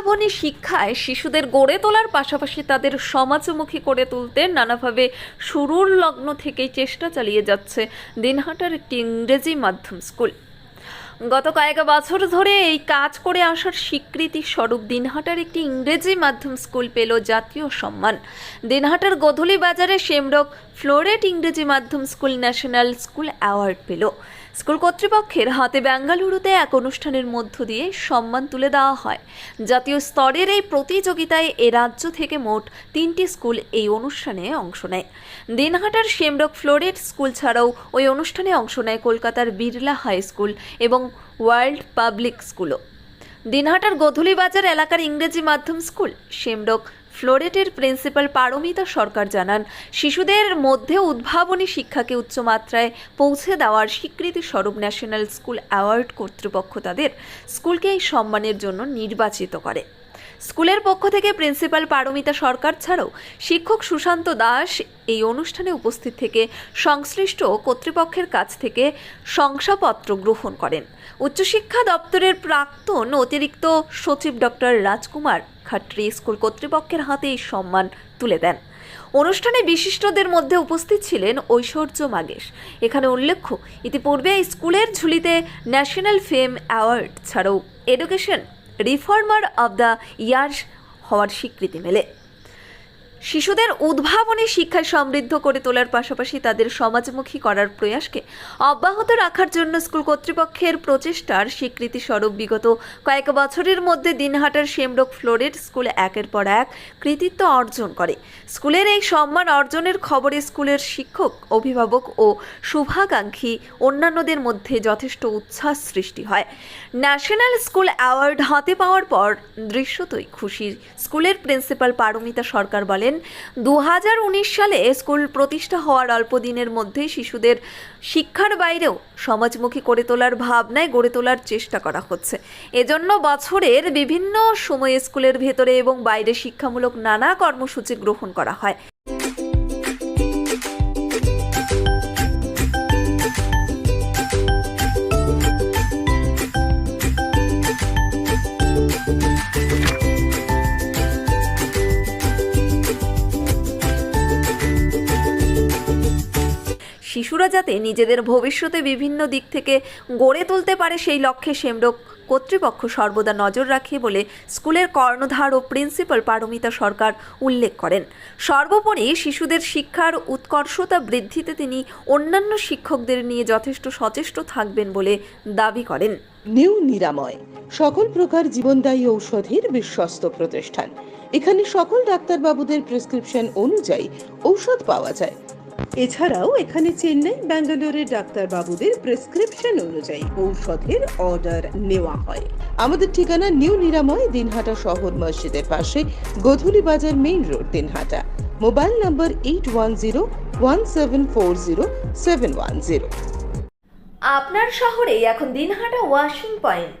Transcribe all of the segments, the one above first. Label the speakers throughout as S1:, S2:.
S1: উদ্ভাবনী শিক্ষায় শিশুদের গড়ে তোলার পাশাপাশি তাদের সমাজমুখী করে তুলতে নানাভাবে শুরুর লগ্ন থেকেই চেষ্টা চালিয়ে যাচ্ছে দিনহাটার একটি ইংরেজি মাধ্যম স্কুল। গত কয়েক বছর ধরে এই কাজ করে আসার স্বীকৃতি স্বরূপ দিনহাটার একটি ইংরেজি মাধ্যম স্কুল পেল জাতীয় সম্মান। দিনহাটার গোধূলি বাজারে শেমরক ফ্লোরেট ইংরেজি মাধ্যম স্কুল, ন্যাশনাল স্কুল অ্যাওয়ার্ড পেল। স্কুল কর্তৃপক্ষের হাতে বেঙ্গালুরুতে এক অনুষ্ঠানের মধ্য দিয়ে সম্মান তুলে দেওয়া হয়। জাতীয় স্তরের এই প্রতিযোগিতায় এ রাজ্য থেকে মোট তিনটি স্কুল এই অনুষ্ঠানে অংশ নেয়। দিনহাটার শেমরক ফ্লোরেট স্কুল ছাড়াও ওই অনুষ্ঠানে অংশ নেয় কলকাতার বিড়লা হাই স্কুল এবং ওয়ার্ল্ড পাবলিক স্কুলও। দিনহাটার গোধূলি বাজার এলাকার ইংরেজি মাধ্যম স্কুল শেমরক ফ্লোরেটের প্রিন্সিপাল পারমিতা সরকার জানান, শিশুদের মধ্যে উদ্ভাবনী শিক্ষাকে উচ্চমাত্রায় পৌঁছে দেওয়ার স্বীকৃতি স্বরূপ ন্যাশনাল স্কুল অ্যাওয়ার্ড কর্তৃপক্ষ তাদের স্কুলকে এই সম্মানের জন্য নির্বাচিত করে। স্কুলের পক্ষ থেকে প্রিন্সিপাল পারমিতা সরকার ছাড়াও শিক্ষক সুশান্ত দাস এই অনুষ্ঠানে উপস্থিত থেকে সংশ্লিষ্ট কর্তৃপক্ষের কাছ থেকে শংসাপত্র গ্রহণ করেন। উচ্চশিক্ষা দপ্তরের প্রাক্তন অতিরিক্ত সচিব ডক্টর রাজকুমার খাট্রি স্কুল কর্তৃপক্ষের হাতে এই সম্মান তুলে দেন। অনুষ্ঠানে বিশিষ্টদের মধ্যে উপস্থিত ছিলেন ঐশ্বর্য মাগেশ। এখানে উল্লেখ্য, ইতিপূর্বে স্কুলের ঝুলিতে ন্যাশনাল ফেম অ্যাওয়ার্ড ছাড়াও education reformer of the years হওয়ার স্বীকৃতি মেলে। শিশুদের উদ্ভাবনী শিক্ষায় সমৃদ্ধ করে তোলার পাশাপাশি তাদের সমাজমুখী করার প্রয়াসকে অব্যাহত রাখার জন্য স্কুল কর্তৃপক্ষের প্রচেষ্টার স্বীকৃতি স্বরূপ বিগত কয়েক বছরের মধ্যে দিনহাটার শেমরক ফ্লোরেট স্কুল একের পর এক কৃতিত্ব অর্জন করে। স্কুলের এই সম্মান অর্জনের খবরে স্কুলের শিক্ষক, অভিভাবক ও শুভাকাঙ্ক্ষী অন্যান্যদের মধ্যে যথেষ্ট উচ্ছ্বাস সৃষ্টি হয়। ন্যাশনাল স্কুল অ্যাওয়ার্ড হাতে পাওয়ার পর দৃশ্যতই খুশি। স্কুলের প্রিন্সিপাল পারমিতা সরকার বলেন দু হাজার উনিশ সালে স্কুল প্রতিষ্ঠা হওয়ার অল্প দিনের মধ্যেই শিশুদের শিক্ষার বাইরেও সমাজমুখী করে তোলার ভাবনায় গড়ে তোলার চেষ্টা করা হচ্ছে। এজন্য বছরের বিভিন্ন সময়ে স্কুলের ভেতরে এবং বাইরে শিক্ষামূলক নানা কর্মসূচি গ্রহণ করা হয়। শিশুরা যাতে নিজেদের ভবিষ্যতে বিভিন্ন দিক থেকে গড়ে তুলতে পারে সেই লক্ষ্যে সেমরক কর্তৃপক্ষ সর্বদা নজর রাখে বলে স্কুলের কর্ণধার ও প্রিন্সিপাল পারমিতা সরকার উল্লেখ করেন। সর্বোপরি শিশুদের শিক্ষার উৎকর্ষতা বৃদ্ধিতে তিনি অন্যান্য শিক্ষকদের নিয়ে যথেষ্ট সচেষ্ট থাকবেন বলে দাবি করেন।
S2: নিউ নিরাময়, সকল প্রকার জীবনদায়ী ঔষধের বিশ্বস্ত প্রতিষ্ঠান। এখানে সকল ডাক্তারবাবুদের প্রেসক্রিপশন অনুযায়ী ঔষধ পাওয়া যায়। এছাড়াও এখানে চেন্নাই, ব্যাঙ্গালোরের ডাক্তারবাবুদের প্রেসক্রিপশন অনুযায়ী ঔষধের অর্ডার নেওয়া হয়। আমাদের ঠিকানা নিউ নিরাময়, দিনহাটা শহর মসজিদের পাশে, Godhuli Bazar main road, Dinhata. Mobile number eight one zero one seven four zero seven one zero
S1: আপনার শহরে এখন Dinhata washing point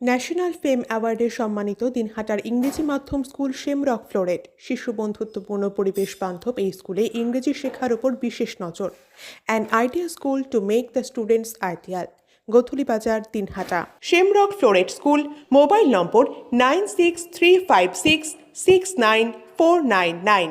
S3: national fame অ্যাওয়ার্ডে সম্মানিত দিনহাটার ইংরেজি মাধ্যম স্কুল শেমরক ফ্লোরেট শিশু বন্ধুত্বপূর্ণ পরিবেশ বান্ধব এই স্কুলে ইংরেজি শেখার ওপর বিশেষ নজর। An idea school to make the students ideal Godhuli Bazar Dinhata. Shamrock floret school, mobile number nine six three five six six nine four nine nine.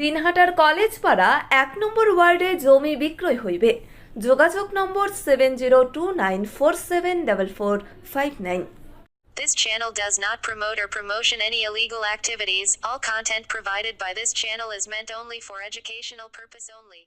S1: দিনহাটার college পাড়া এক নম্বর ওয়ার্ডে জমি বিক্রয় হইবে যোগাযোগ number seven zero two nine four seven double four five nine
S4: This channel does not promote or promotion any illegal activities. All content provided by this channel is meant only for educational purpose only.